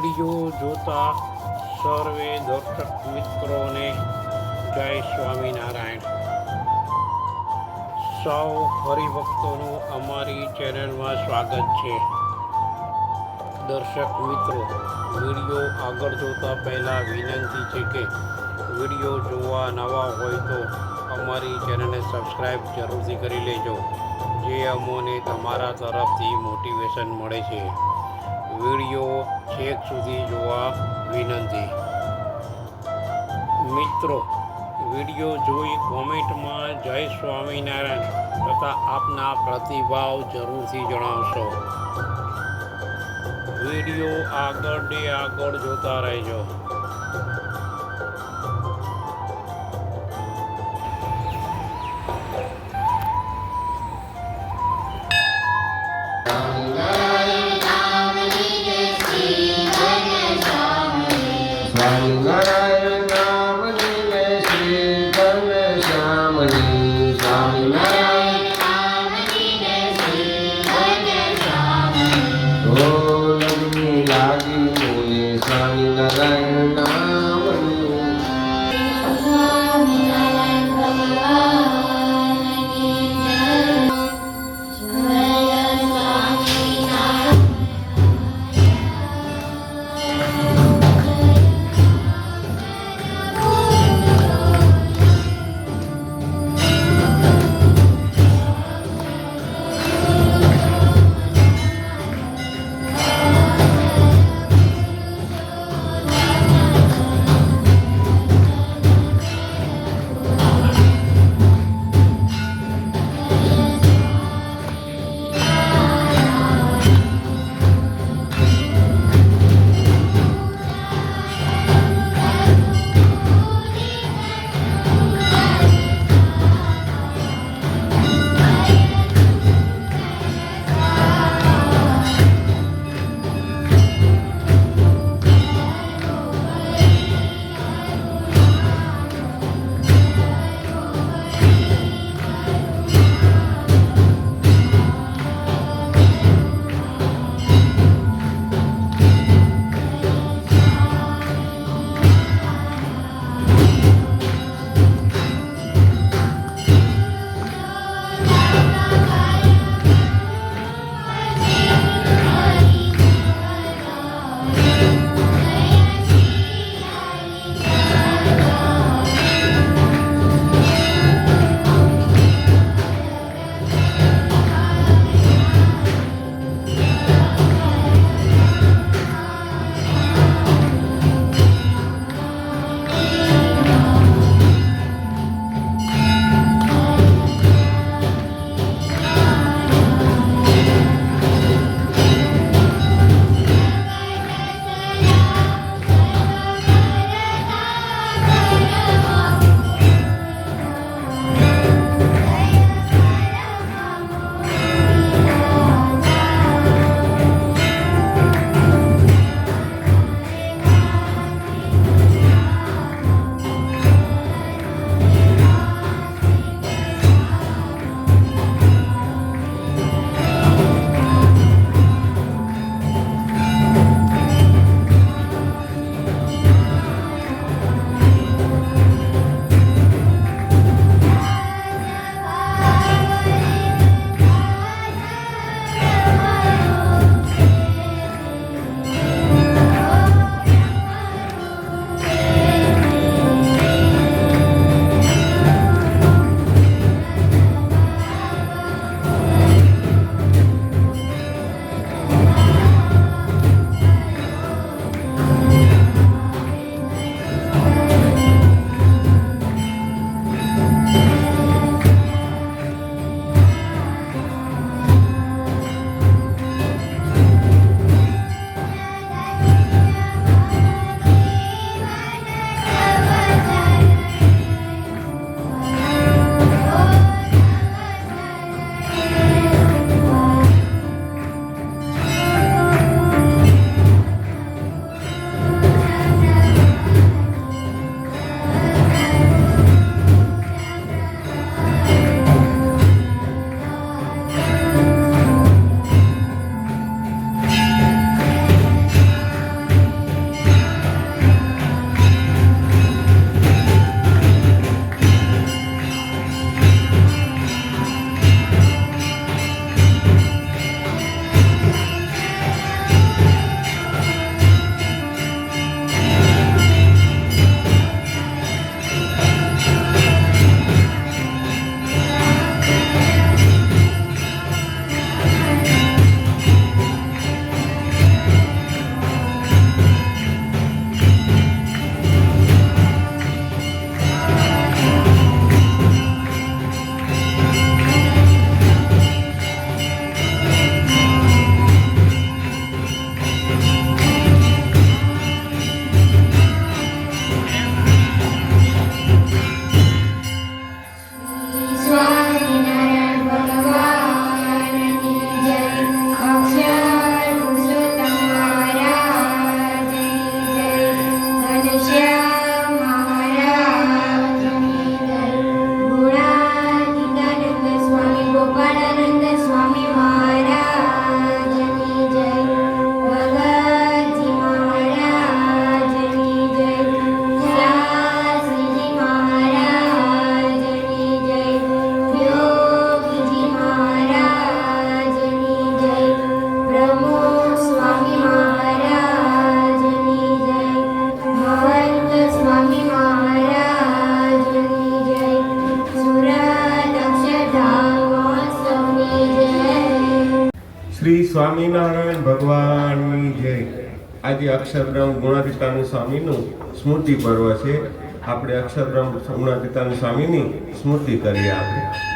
Video જોતા સર્વે દર્શક મિત્રોને જય સ્વામિનારાયણ. સૌ હરિભક્તોનું અમારી ચેનલમાં સ્વાગત છે. દર્શક મિત્રો, વીડિયો આગળ જોતા પહેલાં વિનંતી છે કે વીડિયો જોવા નવા હોય તો અમારી ચેનલને સબસ્ક્રાઈબ જરૂરથી કરી લેજો. જે અમોને તમારા તરફથી મોટિવેશન મળે છે. વીડિયો છેક સુધી જોવા વિનંતી. મિત્રો, વીડિયો જોઈ કોમેન્ટમાં જય સ્વામિનારાયણ તથા આપના પ્રતિભાવ જરૂરથી જણાવશો. વીડિયો આગળ ને આગળ જોતા રહેજો. સ્વામિનારાયણ ભગવાન જય. આજે અક્ષરધામ ગુણાતીતાનું સ્વામીનું સ્મૃતિ પર્વ છે. આપણે અક્ષરધામ ગુણાતીતાનું સ્વામીની સ્મૃતિ કરીએ આપણે.